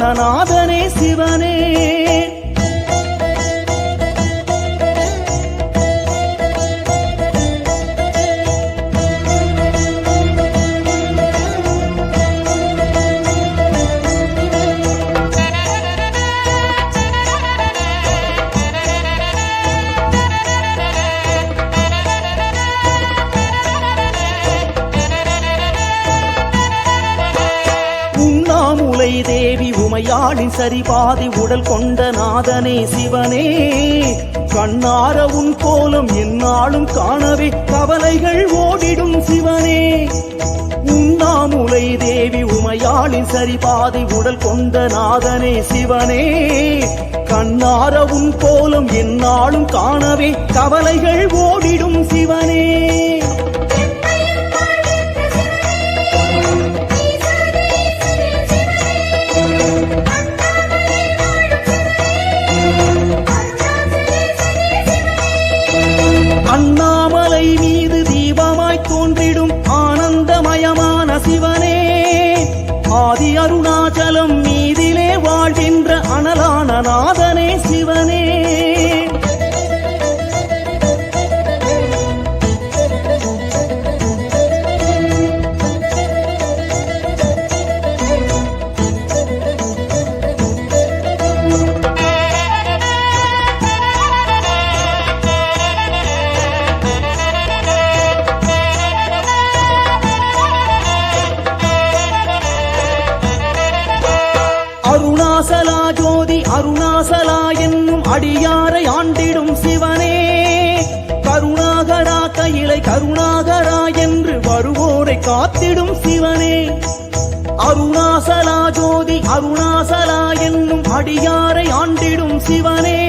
ஞானநாதனே சிவனே. உமையாளின் சரிபாதி உடல் கொண்ட நாதனே சிவனே. கண்ணார உன் கோலம் என்னாலும் காணவே கவலைகள் ஓடிடும் சிவனே. உண்ணாமுலை தேவி உமையாளின் சரிபாதி உடல் கொண்ட நாதனே சிவனே. கண்ணார உன் கோலம் என்னாலும் காணவே கவலைகள் ஓடிடும் சிவனே. அருணாச்சலம் மீதிலே வாழ்கின்ற அனலான நாதனே சிவனே. அடியாரை ஆண்டிடும் சிவனே. கருணாகரா கையிலை கருணாகரா என்று வருவோரை காத்திடும் சிவனே. அருணாசலா ஜோதி அருணாசலா என்னும் அடியாரை ஆண்டிடும் சிவனே.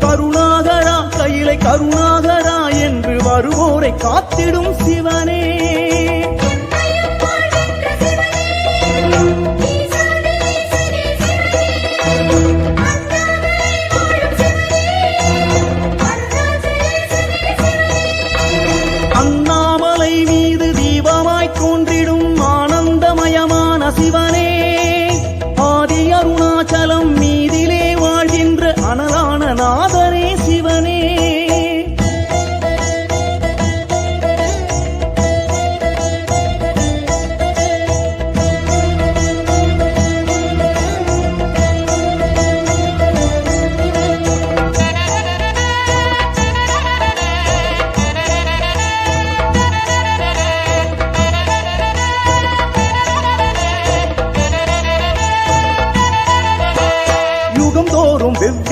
கருணாகரா கையிலை கருணாகரா என்று வருவோரை காத்திடும் சிவனே.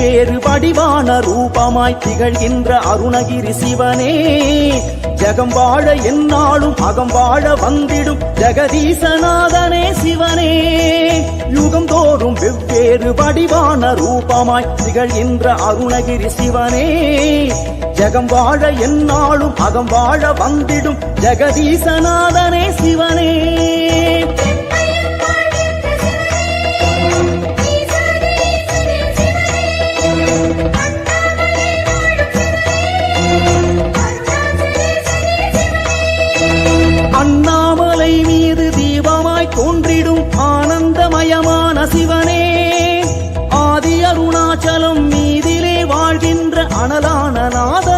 வேறு வடிவான ரூபமாய் திகழ்கின்ற அருணகிரி சிவனே. ஜகம் வாழ என்னாலும் அகம் வாழ வந்திடும் ஜெகதீசநாதனே சிவனே. யுகம் தோறும் வெவ்வேறு வடிவான ரூபமாய் திகழ்கின்ற அருணகிரி சிவனே. ஜகம் வாழ என்னாலும் அகம் வாழ வந்திடும் ஜெகதீசநாதனே சிவனே. அனலான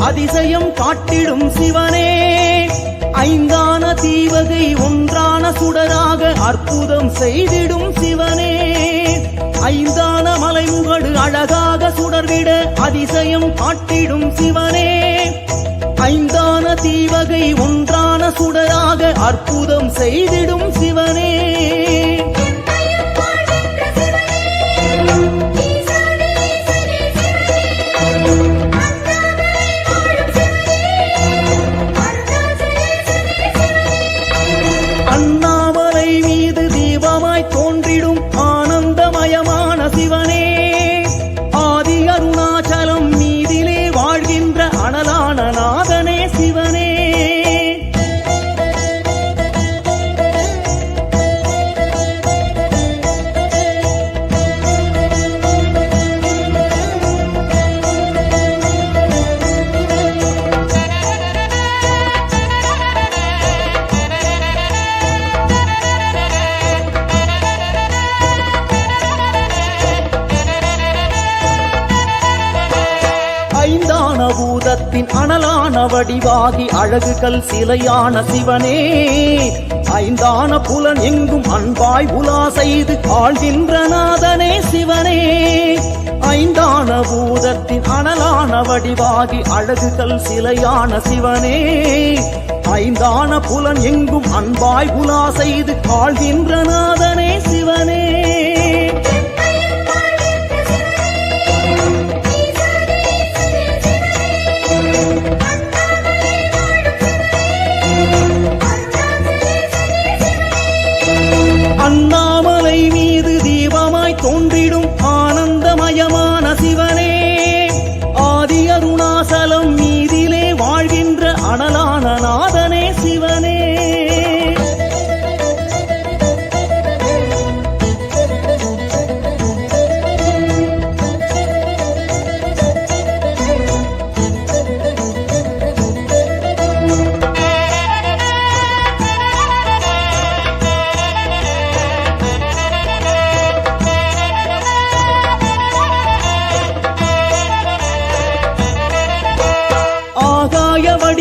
அதிசயம் காட்டிடும் சிவனே. ஐந்தான தீவகை ஒன்றான சுடராக அற்புதம் செய்திடும் சிவனே. ஐந்தான மலைமுகடு அழகாக சுடர்விட அதிசயம் காட்டிடும் சிவனே. ஐந்தான தீவகை ஒன்றான சுடராக அற்புதம் செய்திடும் சிவனே. அனலான வடிவாகி அழகுகள் சிலையான சிவனே. ஐந்தான புலன் எங்கும் அன்பாய் உலா செய்து ஆழ்கின்ற நாதனே சிவனே. ஐந்தான பூதத்தின் அனலான வடிவாகி அழகுகள் சிலையான சிவனே. ஐந்தான புலன் எங்கும் அன்பாய் உலா செய்து ஆழ்கின்ற நாதனே சிவனே.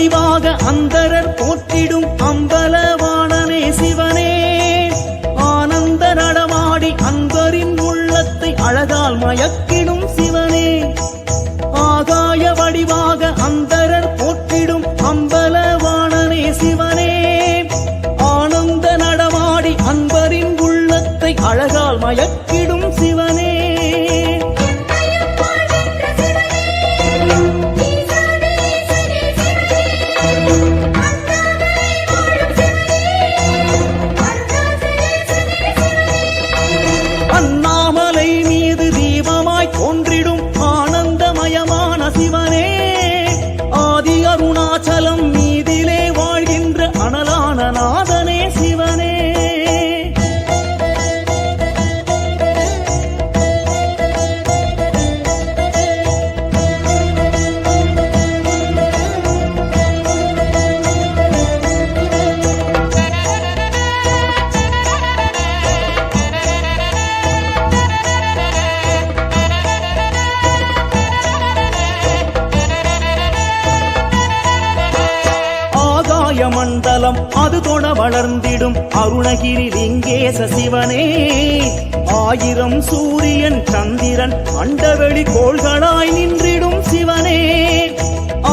வடிவாக அந்தரர் போற்றிடும் அம்பலவாணனே சிவனே. ஆனந்த நடமாடி அன்பரின் உள்ளத்தை அழகால் மயக்கிடும் சிவனே. ஆகாய வடிவாக அந்தரர் மண்டலம் அது தொட வளர்ந்திடும். அருணகிரி லிங்கேச சிவனே ஆயிரம் சூரியன் சந்திரன் அண்டவெளி கோள்களாய் நின்றிடும் சிவனே.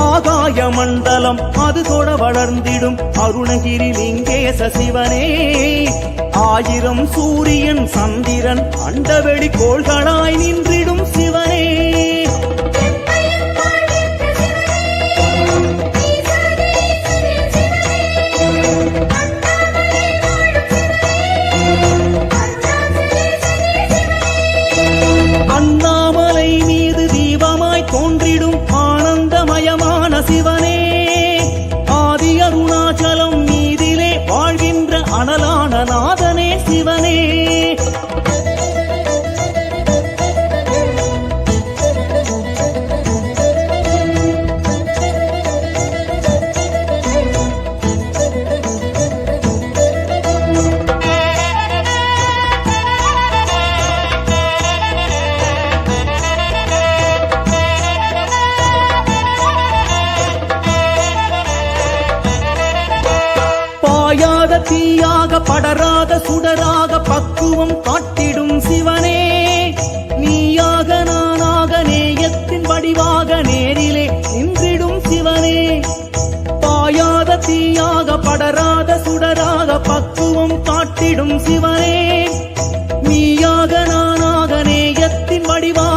ஆகாய மண்டலம் அது தொட வளர்ந்திடும். அருணகிரி லிங்கேச சிவனே ஆயிரம் சூரியன் சந்திரன் அண்டவெளி கோள்களாய் நின்றிடும் சிவன் தீயாக படராக சுடராக பக்குவம் காட்டிடும் சிவனே. நீயாக நானாக நேயத்தின் வடிவாக நேரிலே நின்றிடும் சிவனே. பாயாத தீயாக படராத சுடராக பக்குவம் காட்டிடும் சிவனே. நீயாக நானாக நேயத்தின் வடிவாக